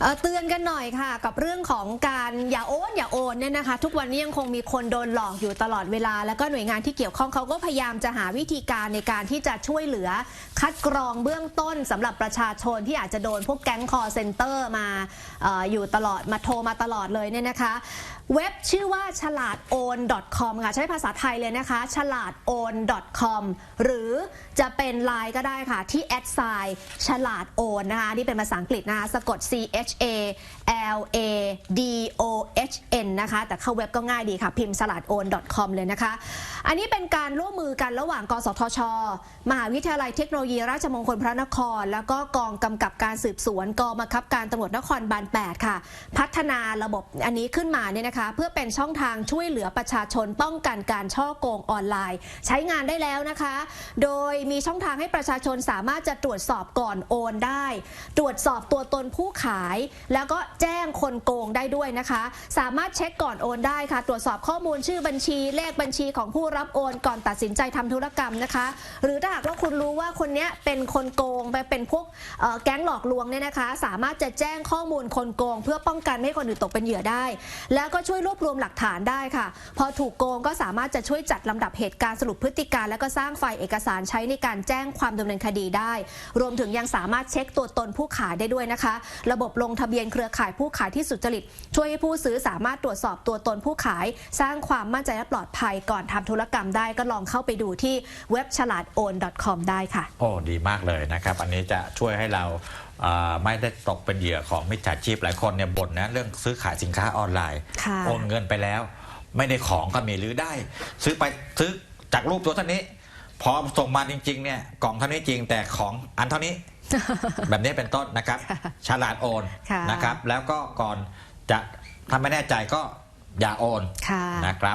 เอ่อเตือนกันหน่อยค่ะ กับเรื่องของการอย่าโอนอย่าโอนเนี่ยนะคะ ทุกวันนี้ยังคงมีคนโดนหลอกอยู่ตลอดเวลา แล้วก็หน่วยงานที่เกี่ยวข้องเขาก็พยายามจะหาวิธีการในการที่จะช่วยเหลือ คัดกรองเบื้องต้นสำหรับประชาชนที่อาจจะโดนพวกแก๊งคอร์เซ็นเตอร์มาเอออยู่ตลอดมาโทรมาตลอดเลยเนี่ยนะคะ เว็บชื่อว่าฉลาดโอน .com ค่ะใช้ภาษาไทยเลยนะคะ ฉลาดโอน .com หรือจะเป็นไลน์ก็ได้ค่ะที่แอดไซน์ฉลาดโอนนะคะนี่เป็นภาษาอังกฤษนะคะสะกด C H H A L A D O H N นะคะ แต่เข้าเว็บก็ง่ายดีค่ะ พิมพ์ฉลาดโอน .com เลยนะคะ อันนี้เป็นการร่วมมือกันระหว่าง กสทช มหาวิทยาลัยเทคโนโลยีราชมงคลพระนคร แล้วก็กองกำกับการสืบสวนกองบังคับการตำรวจนครบาล 8 ค่ะ พัฒนาระบบอันนี้ขึ้นมาเนี่ยนะคะ เพื่อเป็นช่องทางช่วยเหลือประชาชนป้องกันการช่อโกงออนไลน์ ใช้งานได้แล้วนะคะ โดยมีช่องทางให้ประชาชนสามารถจะตรวจสอบก่อนโอนได้ ตรวจสอบตัวตนผู้ขายแล้วก็แจ้งคนโกงได้ด้วยนะคะ สามารถเช็คก่อนโอนได้ค่ะ ตรวจสอบข้อมูลชื่อบัญชี เลขบัญชีของผู้รับโอนก่อนตัดสินใจทำธุรกรรมนะคะ หรือถ้าหากว่าคุณรู้ว่าคนนี้เป็นคนโกงไปเป็นพวกแก๊งหลอกลวงเนี่ยนะคะ สามารถจะแจ้งข้อมูลคนโกง เพื่อป้องกันไม่ให้คนอื่นตกเป็นเหยื่อได้ แล้วก็ช่วยรวบรวมหลักฐานได้ค่ะ พอถูกโกงก็สามารถจะช่วยจัดลำดับเหตุการณ์สรุปพฤติการ แล้วก็สร้างไฟล์เอกสารใช้ในการแจ้งความดำเนินคดีได้ รวมถึงยังสามารถเช็คตัวตนผู้ขายได้ด้วยนะคะ ระบบลงทะเบียนเครือข่ายผู้ขายที่สุจริต ช่วยให้ผู้ซื้อสามารถตรวจสอบตัวตนผู้ขาย สร้างความมั่นใจและปลอดภัยก่อนทำธุรกรรมได้ก็ลองเข้าไปดูที่เว็บฉลาดโอน .com ได้ค่ะ โอ้ ดีมากเลยนะครับ อันนี้จะช่วยให้เราเอ่อไม่ได้ตกเป็นเหยื่อของมิจฉาชีพหลายคนเนี่ยบ่นนะเรื่องซื้อขายสินค้าออนไลน์ค่ะโอนเงินไปแล้ว ไม่ได้ของก็มีหรือได้ ซื้อไปซื้อจากรูปตัวเท่านี้ พอส่งมาจริงๆเนี่ยกล่องเท่านี้จริงแต่ของอันเท่านี้ แบบนี้เป็นต้นนะครับ ฉลาดโอนค่ะ นะครับ แล้วก็ก่อนจะถ้าไม่แน่ใจก็อย่าโอนค่ะนะครับ